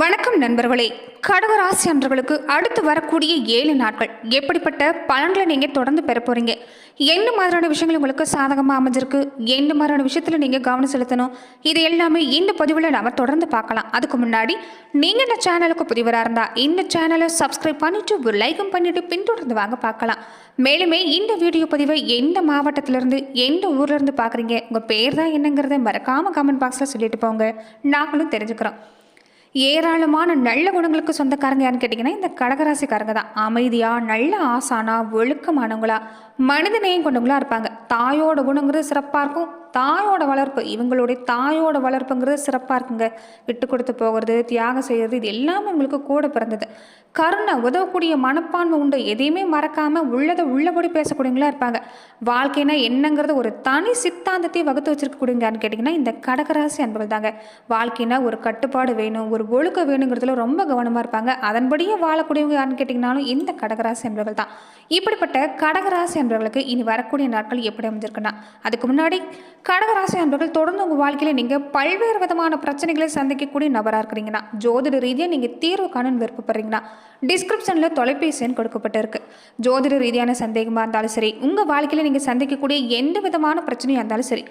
வணக்கம் நண்பர்களே. கடகராசி அன்றர்களுக்கு அடுத்து வரக்கூடிய ஏழு நாட்கள் எப்படிப்பட்ட பலன்களை நீங்கள் தொடர்ந்து பெற போகிறீங்க என்ன மாதிரியான விஷயங்கள் உங்களுக்கு சாதகமாக அமைஞ்சிருக்கு? எந்த மாதிரியான விஷயத்தில் நீங்கள் கவனம் செலுத்தணும்? இது எல்லாமே இந்த பதிவில் நாம் தொடர்ந்து பார்க்கலாம். அதுக்கு முன்னாடி நீங்கள் இந்த சேனலுக்கு புதிவராக இருந்தால் இந்த சேனலை சப்ஸ்கிரைப் பண்ணிவிட்டு ஒரு லைக்கும் பண்ணிவிட்டு பின்தொடர்ந்து வாங்க பார்க்கலாம். மேலுமே இந்த வீடியோ பதிவை எந்த மாவட்டத்திலேருந்து எந்த ஊர்லேருந்து பார்க்குறீங்க? உங்கள் பேர் தான் என்னங்கிறத மறக்காமல் கமெண்ட் பாக்ஸில் சொல்லிட்டு போங்க. நாங்களும் தெரிஞ்சுக்கிறோம். ஏராளமான நல்ல குணங்களுக்கு சொந்தக்காரங்க யாருன்னு கேட்டிங்கன்னா இந்த கடகராசிக்காரங்க தான். அமைதியாக நல்ல ஆசானா ஒழுக்கமானவங்களா மனிதநேயம் கொண்டவங்களா இருப்பாங்க. தாயோட குணங்கிறது சிறப்பாக இருக்கும். தாயோட வளர்ப்பு இவங்களுடைய தாயோட வளர்ப்புங்கிறது சிறப்பாக இருக்குங்க. விட்டு கொடுத்து போகிறது தியாகம் செய்கிறது இது எல்லாமே உங்களுக்கு கூட பிறந்தது. கருணை உதவக்கூடிய மனப்பான்மை உண்டு. எதையுமே மறக்காமல் உள்ளதை உள்ளபடி பேசக்கூடியவங்களா இருப்பாங்க. வாழ்க்கைனா என்னங்கிறது ஒரு தனி சித்தாந்தத்தை வகுத்து வச்சிருக்கக்கூடியங்கன்னு கேட்டிங்கன்னா இந்த கடகராசி அன்பர்கள் தாங்க வாழ்க்கைனா ஒரு கட்டுப்பாடு வேணும் ஒரு ஒழுக்கம் வேணுங்கிறதுல ரொம்ப கவனமாக இருப்பாங்க. அதன்படியே வாழக்கூடியவங்க யாருன்னு கேட்டிங்கனாலும் இந்த கடகராசி அன்பர்கள் தான் இப்படிப்பட்ட கடகராசி அன்பர்களுக்கு இனி வரக்கூடிய நாட்கள் எப்படி அமைஞ்சிருக்குன்னா அதுக்கு முன்னாடி கடகராசி அன்பர்கள் தொடர்ந்து உங்கள் வாழ்க்கையில் நீங்கள் பல்வேறு விதமான பிரச்சனைகளை சந்திக்கக்கூடிய நபராக இருக்கிறீங்கன்னா ஜோதிட ரீதியாக நீங்கள் தீர்வு காணன்னு விருப்பப்படுறீங்கன்னா டிஸ்கிரிப்ஷனில் தொலைபேசி எண் கொடுக்கப்பட்டிருக்கு. ஜோதிட ரீதியான சந்தேகமாக இருந்தாலும் சரி உங்கள் வாழ்க்கையில் நீங்கள் சந்திக்கக்கூடிய எந்த விதமான பிரச்சனையாக இருந்தாலும் சரி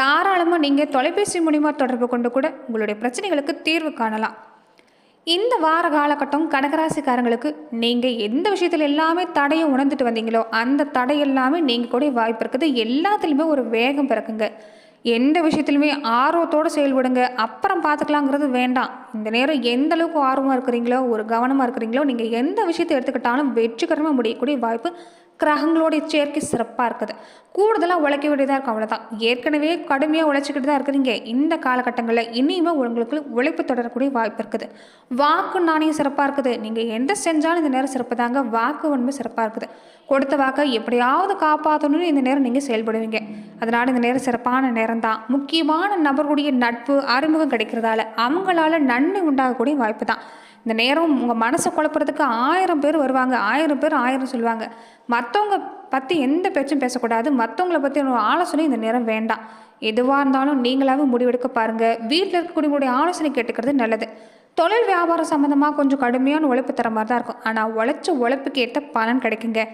தாராளமாக நீங்கள் தொலைபேசி மூலிமா தொடர்பு கொண்டு கூட உங்களுடைய பிரச்சனைகளுக்கு தீர்வு காணலாம். இந்த வார காலகட்டம் கடகராசிக்காரங்களுக்கு நீங்கள் எந்த விஷயத்தில் எல்லாமே தடையை உணர்ந்துட்டு வந்தீங்களோ அந்த தடை எல்லாமே நீங்கள் கூட வாய்ப்பு இருக்குது. எல்லாத்துலேயுமே ஒரு வேகம் பிறக்குங்க. எந்த விஷயத்துலையுமே ஆர்வத்தோடு செயல்படுங்க. அப்புறம் பார்த்துக்கலாங்கிறது வேண்டாம். இந்த நேரம் எந்த அளவுக்கு ஆர்வமாக இருக்கிறீங்களோ ஒரு கவனமாக இருக்கிறீங்களோ நீங்கள் எந்த விஷயத்தை எடுத்துக்கிட்டாலும் வெற்றிகரமாக முடியக்கூடிய வாய்ப்பு கிரகங்களோடைய சேர்க்கை சிறப்பாக இருக்குது. கூடுதலாக உழைக்க வேண்டியதாக இருக்கும் அவ்வளோதான் ஏற்கனவே கடுமையாக உழைச்சிக்கிட்டு தான் இருக்கிறீங்க இந்த காலகட்டங்களில் இனிமே உங்களுக்கு உழைப்பு தொடரக்கூடிய வாய்ப்பு இருக்குது. வாக்கு நாணயம் சிறப்பாக இருக்குது. நீங்கள் எந்த செஞ்சாலும் இந்த நேரம் சிறப்பு தாங்க. வாக்கு உண்மை சிறப்பாக இருக்குது. கொடுத்த வாக்கை எப்படியாவது காப்பாற்றணும்னு இந்த நேரம் நீங்கள் செயல்படுவீங்க. அதனால் இந்த நேரம் சிறப்பான நேரம் தான் முக்கியமான நபர்களுடைய நட்பு அறிமுகம் கிடைக்கிறதால அவங்களால நன்மை உண்டாகக்கூடிய வாய்ப்பு தான் இந்த நேரம் உங்கள் மனசை குழப்புறதுக்கு ஆயிரம் பேர் வருவாங்க. ஆயிரம் பேர் ஆயிரம் சொல்லுவாங்க. மற்றவங்க பற்றி எந்த பேச்சும் பேசக்கூடாது. மற்றவங்கள பற்றி என்னோட ஆலோசனை இந்த நேரம் வேண்டாம். எதுவாக இருந்தாலும் நீங்களாவே முடிவெடுக்க பாருங்கள் வீட்டில் இருக்கக்கூடியவங்களுடைய ஆலோசனை கேட்டுக்கிறது நல்லது. தொழில் வியாபாரம் சம்மந்தமாக கொஞ்சம் கடுமையான உழைப்பு தர மாதிரி தான் இருக்கும். ஆனால் உழைச்ச உழைப்புக்கு ஏற்ற பலன் கிடைக்குங்க.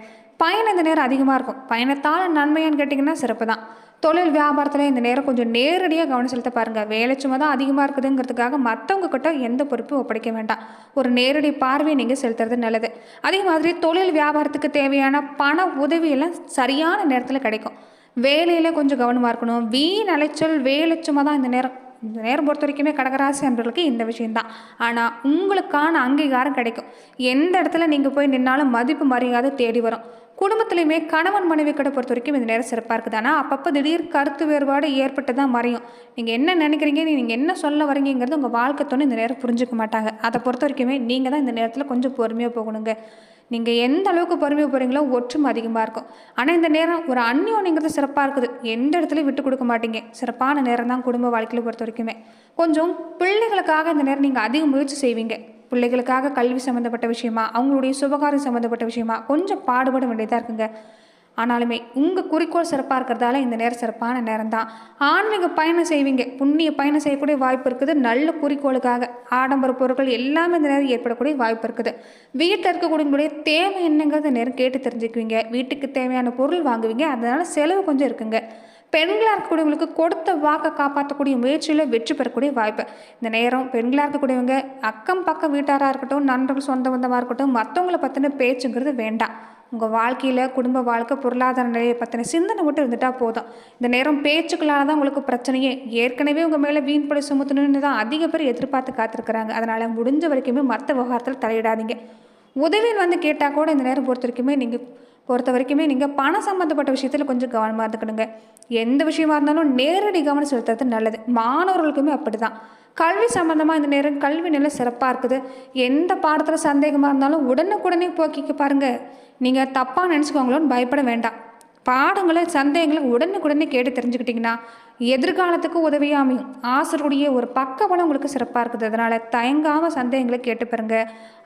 பயன் இந்த நேரம் அதிகமாக இருக்கும். பயணத்தால் நன்மையான்னு கேட்டிங்கன்னா சிறப்பு தான் தொழில் வியாபாரத்தில் இந்த நேரம் கொஞ்சம் நேரடியாக கவனம் செலுத்த பாருங்கள் வேலை சும்மா தான் அதிகமாக இருக்குதுங்கிறதுக்காக மற்றவங்க கிட்ட எந்த பொறுப்பும் ஒப்படைக்க வேண்டாம். ஒரு நேரடி பார்வையை நீங்கள் செலுத்துறது நல்லது. அதே மாதிரி தொழில் வியாபாரத்துக்கு தேவையான பண உதவியெல்லாம் சரியான நேரத்தில் கிடைக்கும். வேலையில் கொஞ்சம் கவனமாக இருக்கணும். வீண் அலைச்சல் வேலை சும்மா தான் இந்த நேரம். இந்த நேரம் பொறுத்த வரைக்குமே கடகராசி அன்பர்களுக்கு இந்த விஷயம்தான். ஆனால் உங்களுக்கான அங்கீகாரம் கிடைக்கும். எந்த இடத்துல நீங்கள் போய் நின்னாலும் மதிப்பு மரியாதை தேடி வரும். குடும்பத்துலையுமே கணவன் மனைவி கடை பொறுத்த வரைக்கும் இந்த நேரம் சிறப்பாக இருக்குது. ஆனால் அப்பப்போ திடீர் கருத்து வேறுபாடு ஏற்பட்டு தான் மறையும். நீங்கள் என்ன நினைக்கிறீங்க? நீங்கள் என்ன சொல்ல வரீங்கிறது உங்கள் வாழ்க்கை தோணு இந்த நேரம் புரிஞ்சுக்க மாட்டாங்க. அதை பொறுத்த வரைக்குமே நீங்கள் தான் இந்த நேரத்தில் கொஞ்சம் பொறுமையாக போகணுங்க. நீங்கள் எந்த அளவுக்கு பொறுமையாக போகிறீங்களோ ஒற்றுமை அதிகமாக இருக்கும். ஆனால் இந்த நேரம் ஒரு அந்யோன்யங்கிறது சிறப்பாக இருக்குது. எந்த இடத்துலையும் விட்டு கொடுக்க மாட்டீங்க. சிறப்பான நேரம் தான் குடும்ப வாழ்க்கையில் பொறுத்த வரைக்குமே கொஞ்சம் பிள்ளைகளுக்காக இந்த நேரம் நீங்கள் அதிக முயற்சி செய்வீங்க. பிள்ளைகளுக்காக கல்வி சம்மந்தப்பட்ட விஷயமா அவங்களுடைய சுபகாரம் சம்மந்தப்பட்ட விஷயமா கொஞ்சம் பாடுபட வேண்டியதாக இருக்குங்க. ஆனாலுமே உங்கள் குறிக்கோள் சிறப்பாக இருக்கிறதால இந்த நேரம் சிறப்பான நேரம் தான் ஆன்மீக பயணம் செய்வீங்க. புண்ணிய பயணம் செய்யக்கூடிய வாய்ப்பு இருக்குது. நல்ல குறிக்கோளுக்காக ஆடம்பர பொருட்கள் எல்லாமே இந்த நேரம் ஏற்படக்கூடிய வாய்ப்பு இருக்குது. வீட்டில் இருக்கக்கூடியவங்களுடைய தேவை என்னங்கிறத நேரம் கேட்டு தெரிஞ்சுக்குவீங்க. வீட்டுக்கு தேவையான பொருள் வாங்குவீங்க. அதனால் செலவு கொஞ்சம் இருக்குங்க. பெண்களாக இருக்கக்கூடியவங்களுக்கு கொடுத்த வாக்கை காப்பாற்றக்கூடிய முயற்சியில் வெற்றி பெறக்கூடிய வாய்ப்பு. இந்த நேரம் பெண்களாக இருக்கக்கூடியவங்க அக்கம் பக்கம் வீட்டாராக இருக்கட்டும் நண்பர்கள் சொந்த பந்தமாக இருக்கட்டும் மற்றவங்கள பற்றின பேச்சுங்கிறது வேண்டாம். உங்கள் வாழ்க்கையில் குடும்ப வாழ்க்கை பொருளாதார நிலையை பற்றின சிந்தனை மட்டும் இருந்துட்டால் போதும். இந்த நேரம் பேச்சுக்களால் தான் உங்களுக்கு பிரச்சனையே. ஏற்கனவே உங்கள் மேலே வீண் பழி சுமத்தணும்னு தான் அதிக பேர் எதிர்பார்த்து காத்திருக்கிறாங்க. அதனால் முடிஞ்ச வரைக்குமே மற்ற விவகாரத்தில் தலையிடாதீங்க. உதவின்னு வந்து கேட்டால் கூட இந்த நேரம் பொறுத்த வரைக்குமே நீங்கள் பொறுத்த வரைக்குமே நீங்கள் பணம் சம்மந்தப்பட்ட விஷயத்தில் கொஞ்சம் கவனமாக இருந்துக்கணுங்க. எந்த விஷயமா இருந்தாலும் நேரடி கவனம் செலுத்துறது நல்லது. மாணவர்களுக்குமே அப்படி தான் கல்வி சம்மந்தமாக இந்த நேரம் கல்வி நிலை சிறப்பாக இருக்குது. எந்த பாடத்தில் சந்தேகமாக இருந்தாலும் உடனுக்குடனே போக்கிக்க பாருங்கள் நீங்கள் தப்பாக நினச்சிக்கோங்களோன்னு பயப்பட வேண்டாம். பாடங்களை சந்தேகங்களை உடனுக்குடனே கேட்டு தெரிஞ்சுக்கிட்டிங்கன்னா எதிர்காலத்துக்கு உதவியாக அமையும் ஆசிரியருடைய ஒரு பக்கபலம் உங்களுக்கு சிறப்பாக இருக்குது. அதனால் தயங்காமல் சந்தேகங்களை கேட்டு பாருங்க.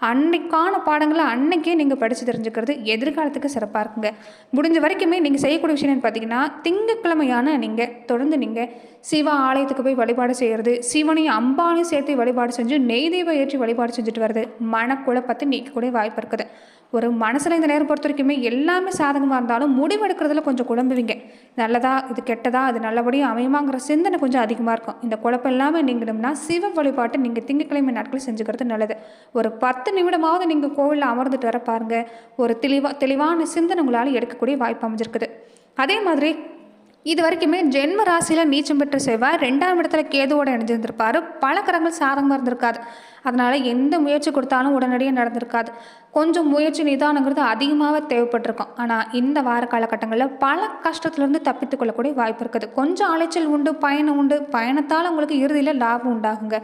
அன்னைக்கான பாடங்களை அன்னைக்கே நீங்கள் படித்து தெரிஞ்சுக்கிறது எதிர்காலத்துக்கு சிறப்பாக இருக்குங்க. முடிஞ்ச வரைக்குமே நீங்கள் செய்யக்கூடிய விஷயம் என்னன்னு பார்த்தீங்கன்னா திங்கக்கிழமையான நீங்கள் தொடர்ந்து நீங்கள் சிவ ஆலயத்துக்கு போய் வழிபாடு செய்கிறது சிவனையும் அம்பானையும் சேர்த்து வழிபாடு செஞ்சு நெய் தெய்வம் ஏற்றி வழிபாடு செஞ்சுட்டு வருது மனக்குழப்பத்தை நீக்கக்கூடிய வாய்ப்பு இருக்குது. ஒரு மனசில் இந்த நேரம் பொறுத்த வரைக்குமே எல்லாமே சாதகமாக இருந்தாலும் முடிவெடுக்கிறதுல கொஞ்சம் குழம்புவீங்க. நல்லதா இது கெட்டதா அது நல்லபடியும் அமையுமாங்கிற சிந்தனை கொஞ்சம் அதிகமாக இருக்கும். இந்த குழப்பம் எல்லாமே நீங்கணும்னா சிவ வழிபாட்டை நீங்கள் திங்கட்கிழமை நாட்கள் செஞ்சுக்கிறது நல்லது. ஒரு பத்து நிமிடமாவது நீங்கள் கோவிலில் அமர்ந்துட்டு வர பாருங்கள் ஒரு தெளிவாக தெளிவான சிந்தனை உங்களால் எடுக்கக்கூடிய வாய்ப்பு அமைஞ்சிருக்குது. அதே மாதிரி இது வரைக்குமே ஜென்ம ராசியில் நீச்சம் பெற்ற செவ்வாய் ரெண்டாம் இடத்துல கேதுவோடு இணைஞ்சிருந்திருப்பார். பல கரங்கள் சாதகமாக இருந்திருக்காது. அதனால் எந்த முயற்சி கொடுத்தாலும் உடனடியாக நடந்திருக்காது. கொஞ்சம் முயற்சி நிதானங்கிறது அதிகமாகவே தேவைப்பட்டிருக்கும். ஆனால் இந்த வார காலகட்டங்களில் பல கஷ்டத்துலேருந்து தப்பித்துக்கொள்ளக்கூடிய வாய்ப்பு இருக்குது. கொஞ்சம் அலைச்சல் உண்டு பயணம் உண்டு. பயணத்தால் உங்களுக்கு இறுதியில் லாபம் உண்டாகுங்க.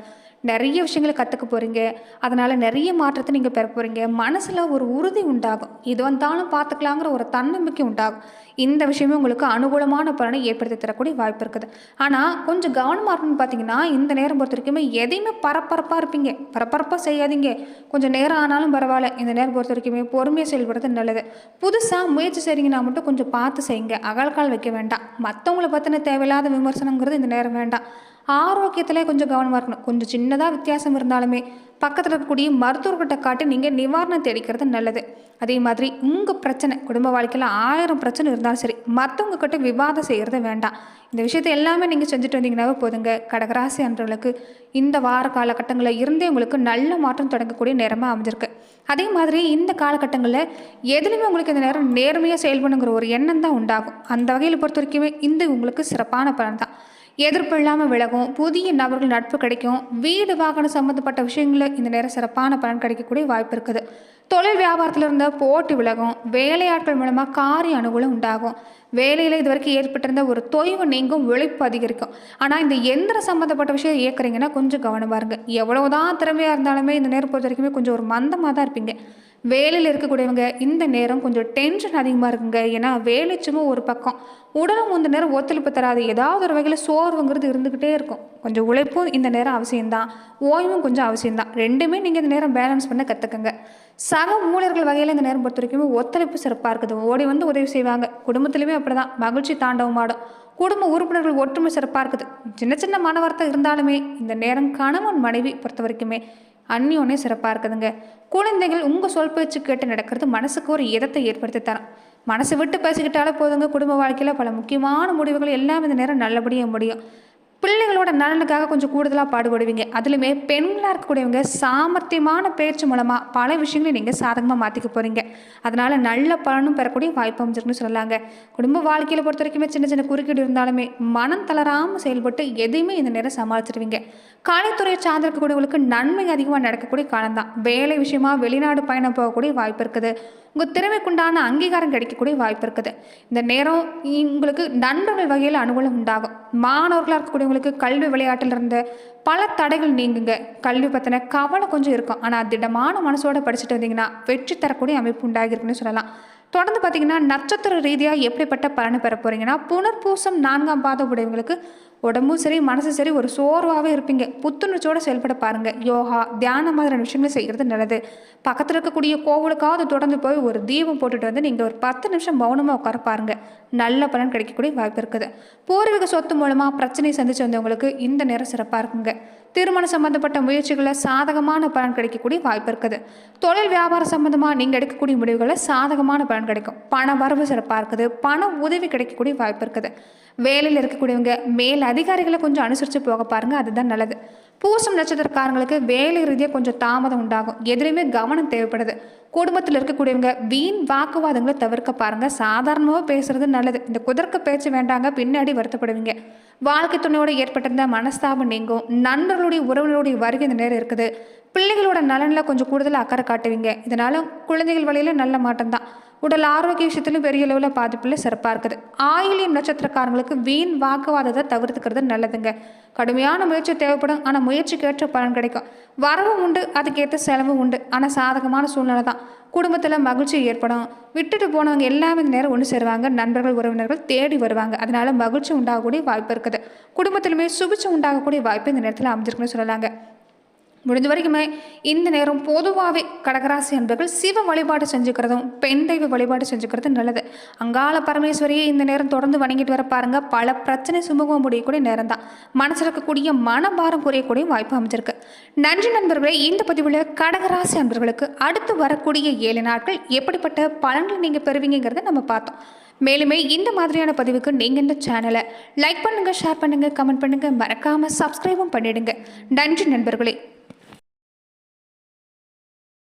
நிறைய விஷயங்களை கற்றுக்க போகிறீங்க அதனால் நிறைய மாற்றத்தை நீங்கள் பெற போகிறீங்க மனசில் ஒரு உறுதி உண்டாகும். இது வந்தாலும் பார்த்துக்கலாங்கிற ஒரு தன்னம்பிக்கை உண்டாகும். இந்த விஷயமே உங்களுக்கு அனுகூலமான பலனை ஏற்படுத்தி தரக்கூடிய வாய்ப்பு இருக்குது. ஆனால் கொஞ்சம் கவனமாக இருக்கணும்னு பார்த்தீங்கன்னா இந்த நேரம் பொறுத்த வரைக்குமே எதையுமே பரபரப்பாக இருப்பீங்க. பரபரப்பாக செய்யாதீங்க. கொஞ்சம் நேரம் ஆனாலும் பரவாயில்ல. இந்த நேரம் பொறுத்த வரைக்குமே பொறுமையாக செயல்படுறது நல்லது. புதுசாக முயற்சி செய்கிறீங்கன்னா மட்டும் கொஞ்சம் பார்த்து செய்யுங்க. அகல்கால் வைக்க வேண்டாம். மற்றவங்கள பற்றின தேவையில்லாத விமர்சனங்கிறது இந்த நேரம் வேண்டாம். ஆரோக்கியத்தில் கொஞ்சம் கவனமாக இருக்கணும். கொஞ்சம் சின்னதாக வித்தியாசம் இருந்தாலுமே பக்கத்தில் இருக்கக்கூடிய மருத்துவர்கிட்ட காட்டி நீங்கள் நிவாரணம் தேடிக்கிறது நல்லது. அதே மாதிரி உங்கள் பிரச்சனை குடும்ப வாழ்க்கையில் ஆயிரம் பிரச்சனை இருந்தாலும் சரி மற்றவங்கக்கிட்ட விவாதம் செய்கிறது வேண்டாம். இந்த விஷயத்தை எல்லாமே நீங்கள் செஞ்சுட்டு வந்தீங்கன்னாவே போதுங்க. கடகராசி அன்றவர்களுக்கு இந்த வார காலகட்டங்களில் இருந்தே உங்களுக்கு நல்ல மாற்றம் தொடங்கக்கூடிய நேரமாக அமைஞ்சிருக்கு. அதே மாதிரி இந்த காலகட்டங்களில் எதுலையுமே உங்களுக்கு இந்த நேரம் நேர்மையாக செயல்படுங்கிற ஒரு எண்ணம் தான் உண்டாகும். அந்த வகையில் பொறுத்த வரைக்குமே இந்த உங்களுக்கு சிறப்பான பலன் தான். எதிர்ப்பு இல்லாமல் விலகும் புதிய நபர்கள் நட்பு கிடைக்கும் வீடு வாகனம் சம்மந்தப்பட்ட விஷயங்களில் இந்த நேரம் சிறப்பான பலன் கிடைக்கக்கூடிய வாய்ப்பு இருக்குது. தொழில் வியாபாரத்தில் இருந்த போட்டி விலகும் வேலையாட்கள் மூலமாக காரிய அனுகூலம் உண்டாகும். வேலையில் இது வரைக்கும் ஏற்பட்டிருந்த ஒரு தொய்வு நீங்கும் விழிப்பு அதிகரிக்கும். ஆனால் இந்த எந்திர சம்மந்தப்பட்ட விஷயம் இயக்குறீங்கன்னா கொஞ்சம் கவனமாக இருங்க. எவ்வளவுதான் திறமையாக இருந்தாலுமே இந்த நேரம் பொறுத்த வரைக்குமே கொஞ்சம் ஒரு மந்தமாக தான் இருப்பீங்க. வேலையில் இருக்கக்கூடியவங்க இந்த நேரம் கொஞ்சம் டென்ஷன் அதிகமாக இருக்குங்க. ஏன்னா வேலை ஒரு பக்கம். உடலும் இந்த நேரம் ஒத்துழைப்பு தராது. ஏதாவது ஒரு வகையில் சோர்வுங்கிறது இருந்துக்கிட்டே இருக்கும். கொஞ்சம் உழைப்பும் இந்த நேரம் அவசியம்தான். ஓய்வும் கொஞ்சம் அவசியம்தான். ரெண்டுமே நீங்கள் இந்த நேரம் பேலன்ஸ் பண்ண கற்றுக்குங்க சக ஊழியர்கள் வகையில் இந்த நேரம் பொறுத்த வரைக்கும் ஒத்துழைப்பு சிறப்பாக இருக்குது. ஓடி வந்து உதவி செய்வாங்க. குடும்பத்துலேயுமே அப்படி தான் மகிழ்ச்சி தாண்டவும் ஆடும். குடும்ப உறுப்பினர்கள் ஒற்றுமை சிறப்பாக இருக்குது. சின்ன சின்ன மன வருத்தம் இருந்தாலுமே இந்த நேரம் கணவன் மனைவி பொறுத்த வரைக்குமே அந்நியோனே சிறப்பாக இருக்குதுங்க. குழந்தைகள் உங்கள் சொல் பேச்சு கேட்டு நடக்கிறது மனசுக்கு ஒரு இதத்தை ஏற்படுத்தி தரும் மனசு விட்டு பேசிக்கிட்டாலே போதுங்க. குடும்ப வாழ்க்கையில் பல முக்கியமான முடிவுகள் எல்லாம் இந்த நேரம் நல்லபடியாக முடியும். பிள்ளைகளோட நலனுக்காக கொஞ்சம் கூடுதலாக பாடுபடுவீங்க. அதுலையுமே பெண்களாக இருக்கக்கூடியவங்க சாமர்த்தியமான பேச்சு மூலமாக பல விஷயங்களையும் நீங்கள் சாதகமாக மாற்றிக்க போகிறீங்க அதனால் நல்ல பலனும் பெறக்கூடிய வாய்ப்பு அமைஞ்சிருக்குன்னு சொல்லலாங்க. குடும்ப வாழ்க்கையில் பொறுத்த வரைக்குமே சின்ன சின்ன குறுக்கீடு இருந்தாலுமே மனம் தளராமல் செயல்பட்டு எதையுமே இந்த நேரம் சமாளிச்சிருவீங்க. கலைத்துறையை சார்ந்து இருக்கக்கூடியவங்களுக்கு நன்மை அதிகமாக நடக்கக்கூடிய காலம்தான். வேலை விஷயமா வெளிநாடு பயணம் போகக்கூடிய வாய்ப்பு இருக்குது. உங்கள் திறமைக்குண்டான அங்கீகாரம் கிடைக்கக்கூடிய வாய்ப்பு இருக்குது. இந்த நேரம் உங்களுக்கு நண்பர்கள் வகையில் அனுகூலம் உண்டாகும். மாணவர்களாக இருக்கக்கூடியவங்களுக்கு கல்வி விளையாட்டில் இருந்த பல தடைகள் நீங்குங்க. கல்வி பற்றின கவலை கொஞ்சம் இருக்கும். ஆனால் திடமான மனசோட படிச்சுட்டு வந்தீங்கன்னா வெற்றி தரக்கூடிய அமைப்பு உண்டாகிருக்குன்னு சொல்லலாம். தொடர்ந்து பார்த்தீங்கன்னா நட்சத்திர ரீதியாக எப்படிப்பட்ட பலனை பெற போகிறீங்கன்னா புனர்பூசம் நான்காம் பாத உடையவங்களுக்கு உடம்பும் சரி மனசும் சரி ஒரு சோர்வாகவே இருப்பீங்க. புத்துணர்ச்சியோடு செயல்பட பாருங்கள் யோகா தியானம் மாதிரி விஷயங்களை செய்கிறது நல்லது. பக்கத்தில் இருக்கக்கூடிய கோவிலுக்காவது தொடர்ந்து போய் ஒரு தீபம் போட்டுட்டு வந்து நீங்கள் ஒரு பத்து நிமிஷம் மௌனமாக உட்கார பாருங்க. நல்ல பலன் கிடைக்கக்கூடிய வாய்ப்பு இருக்குது. பூர்வீக சொத்து மூலமாக பிரச்சனை சந்திச்சு வந்தவங்களுக்கு இந்த நேரம் சிறப்பாக இருக்குங்க. திருமணம் சம்பந்தப்பட்ட முயற்சிகளில் சாதகமான பலன் கிடைக்கக்கூடிய வாய்ப்பு இருக்குது. தொழில் வியாபாரம் சம்பந்தமாக நீங்கள் எடுக்கக்கூடிய முடிவுகளில் சாதகமான பலன் கிடைக்கும். பண வரவு சிறப்பாக இருக்குது. பண உதவி கிடைக்கக்கூடிய வாய்ப்பு இருக்குது. வேலையில் இருக்கக்கூடியவங்க மேல் அதிகாரிகளை கொஞ்சம் அனுசரித்து போக பாருங்கள் அதுதான் நல்லது. பூசம் நட்சத்திரக்காரங்களுக்கு வேலை ரீதியாக கொஞ்சம் தாமதம் உண்டாகும். எதிலையுமே கவனம் தேவைப்படுது. குடும்பத்தில் இருக்கக்கூடியவங்க வீண் வாக்குவாதங்களை தவிர்க்க பாருங்கள் சாதாரணமாக பேசுறது நல்லது. இந்த குதர்க்க பேச்சு வேண்டாங்க பின்னாடி வருத்தப்படுவீங்க. வாழ்க்கை துணையோட ஏற்பட்டிருந்த மனஸ்தாபம் நீங்கும். நண்பர்களுடைய உறவினருடைய வருகை இந்த நேரம் இருக்குது. பிள்ளைகளோட நலனில் கொஞ்சம் கூடுதல் அக்கறை காட்டுவீங்க. இதனால குழந்தைகள் வழியில் நல்ல மாட்டம்தான் உடல் ஆரோக்கிய விஷயத்திலும் பெரிய அளவில் பாதிப்பில் சிறப்பாக இருக்குது. ஆயிலியம் நட்சத்திரக்காரங்களுக்கு வீண் வாக்குவாதத்தை தவிர்த்துக்கிறது நல்லதுங்க. கடுமையான முயற்சி தேவைப்படும் ஆனால் முயற்சிக்கு ஏற்ற பலன் கிடைக்கும். வரவும் உண்டு அதுக்கேற்ற செலவும் உண்டு ஆனால் சாதகமான சூழ்நிலை தான். குடும்பத்தில் மகிழ்ச்சி ஏற்படும். விட்டுட்டு போனவங்க எல்லாமே இந்த நேரம் ஒன்று சேருவாங்க நண்பர்கள் உறவினர்கள் தேடி வருவாங்க. அதனால மகிழ்ச்சி உண்டாகக்கூடிய வாய்ப்பு இருக்குது. குடும்பத்திலுமே சுபிச்சம் உண்டாகக்கூடிய வாய்ப்பு இந்த நேரத்தில் அமைஞ்சிருக்குன்னு சொல்லலாங்க. முடிஞ்ச வரைக்குமே இந்த நேரம் பொதுவாகவே கடகராசி அன்பர்கள் சிவ வழிபாடு செஞ்சுக்கிறதும் பெண் தெய்வ வழிபாடு செஞ்சுக்கிறதும் நல்லது. அங்காள பரமேஸ்வரியை இந்த நேரம் தொடர்ந்து வணங்கிட்டு வர பாருங்க. பல பிரச்சனை சுமூகம் முடியக்கூடிய நேரம் தான் மனசில் இருக்கக்கூடிய மனபாரம் குறையக்கூடிய வாய்ப்பு அமைஞ்சிருக்கு. நன்றி நண்பர்களே இந்த பதிவில் கடகராசி அன்பர்களுக்கு அடுத்து வரக்கூடிய ஏழு நாட்கள் எப்படிப்பட்ட பலன்கள் நீங்கள் பெறுவீங்கிறத நம்ம பார்த்தோம். மேலுமே இந்த மாதிரியான பதிவுக்கு நீங்கள் இந்த சேனலை லைக் பண்ணுங்கள் ஷேர் பண்ணுங்கள் கமெண்ட் பண்ணுங்கள் மறக்காமல் சப்ஸ்கிரைபும் பண்ணிடுங்க. நன்றி நண்பர்களே.